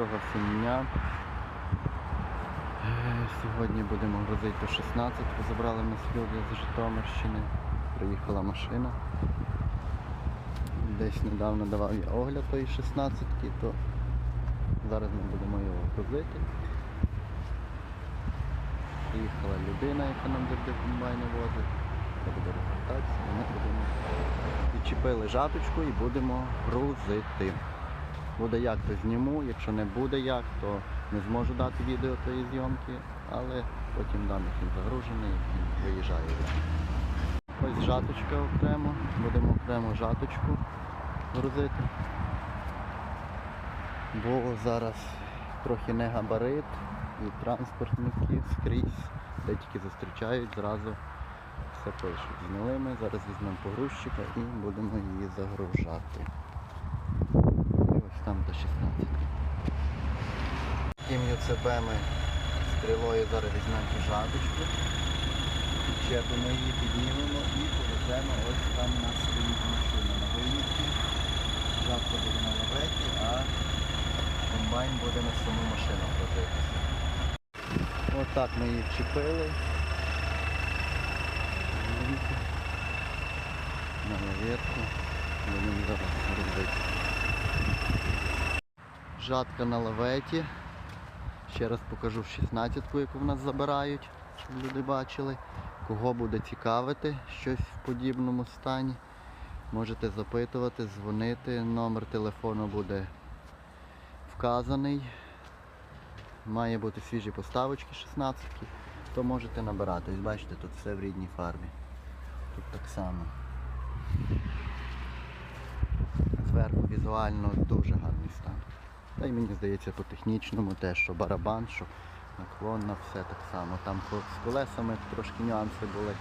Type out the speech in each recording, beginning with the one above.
Доброго всім. Е, Сьогодні будемо грузити по 16. Забрали з люди з Житомирщини. Приїхала машина. Десь недавно давав я огляд тої 16 то зараз ми будемо його грузити. Приїхала людина, яка нам завжди комбайни возить. Я буду розвертатися, ми будемо відчепили жаточку і будемо грузити. Буде як, то зніму, якщо не буде як, то не зможу дати відео тої зйомки, але потім як він загружений, він виїжджає. Ось жаточка окремо, будемо окремо жаточку грузити. Бо зараз трохи не габарит і транспортники скрізь, де тільки зустрічають, зразу все пишуть. Зняли ми, зараз візьмемо погрузчика і будемо її загружати. Там до 16. Тим ЮЦБ ми стрілою зараз візьмемо цю жаточку, підчепимо її, піднімемо і повеземо ось там у нас стоїть машина на виїзді. Жатка буде на лаветі, а комбайн буде на саму машину грузитися. Отак ми її вчепили. На лаветку. Будемо зараз грузити. Жатка на лаветі. Ще раз покажу 16-ку, яку в нас забирають, щоб люди бачили. Кого буде цікавити щось в подібному стані. Можете запитувати, дзвонити. Номер телефону буде вказаний. Має бути свіжі поставочки 16 то можете набирати. Ось бачите, тут все в рідній фарбі. Тут так само. Зверху візуально дуже гарний стан. Й мені здається по технічному теж, що барабан, що наклонна, все так само. Там з колесами трошки нюанси були,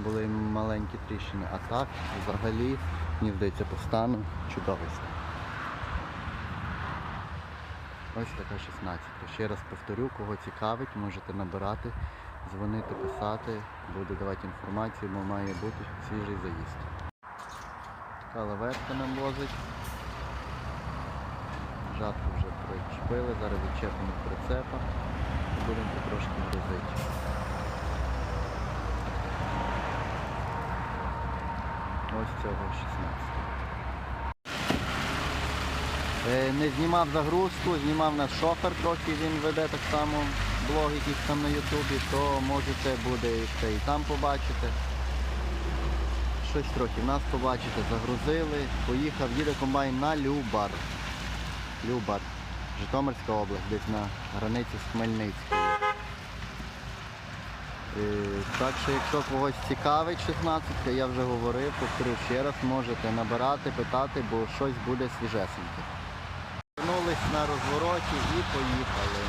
були маленькі тріщини, а так взагалі, мені здається, по стану чудовий. Ось така 16. Ще раз повторю, кого цікавить, можете набирати, дзвонити, писати, буду давати інформацію, бо має бути свіжий заїзд. Така лаветка нам возить. Жатку вже причепили, зараз відчепимо прицепа і будемо потрошки грузити. Ось цього 16. Е, Не знімав загрузку, знімав наш шофер трохи, він веде так само блог якийсь там на Ютубі, то можете буде це і там побачити. Щось трохи нас побачите, загрузили, поїхав, їде комбайн на Любар. Любар, Житомирська область, десь на границі з Хмельницькою. Е, Так що якщо когось цікавить 16, я вже говорив, повторю ще раз, можете набирати, питати, бо щось буде свіжесеньке. Вернулись на розвороті і поїхали.